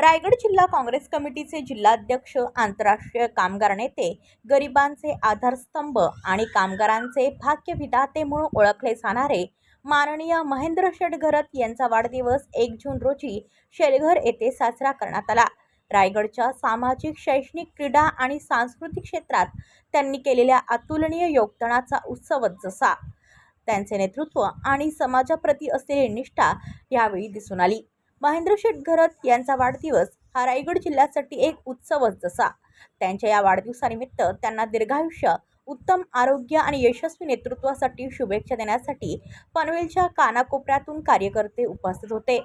रायगड जिल्हा काँग्रेस कमिटीचे जिल्हाध्यक्ष आंतरराष्ट्रीय कामगार नेते गरिबांचे आधारस्तंभ आणि कामगारांचे भाग्यविधाते म्हणून ओळखले जाणारे माननीय महेंद्र शेटघरत यांचा वाढदिवस एक जून रोजी शेलघर येथे साजरा करण्यात आला. रायगडच्या सामाजिक शैक्षणिक क्रीडा आणि सांस्कृतिक क्षेत्रात त्यांनी केलेल्या अतुलनीय योगदानाचा उत्सवच जसा त्यांचे नेतृत्व आणि समाजाप्रती असलेली निष्ठा यावेळी दिसून आली. महेंद्र शेठ घरत यांचा वाढदिवस हा रायगड जिल्ह्यासाठी एक उत्सवच जसा. त्यांच्या या वाढदिवसानिमित्त त्यांना दीर्घायुष्य उत्तम आरोग्य आणि यशस्वी नेतृत्वासाठी शुभेच्छा देण्यासाठी पनवेलच्या कानाकोपऱ्यातून कार्यकर्ते उपस्थित होते.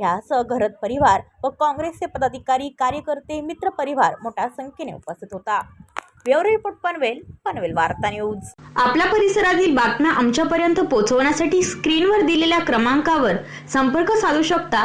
यासह घरत परिवार व काँग्रेसचे पदाधिकारी कार्यकर्ते मित्र परिवार मोठ्या संख्येने उपस्थित होता. ब्युरो रिपोर्ट पनवेल पनवेल वार्ता न्यूज. आपल्या परिसरातील बातम्या आमच्यापर्यंत पोहोचवण्यासाठी स्क्रीनवर दिलेल्या क्रमांकावर संपर्क साधू शकता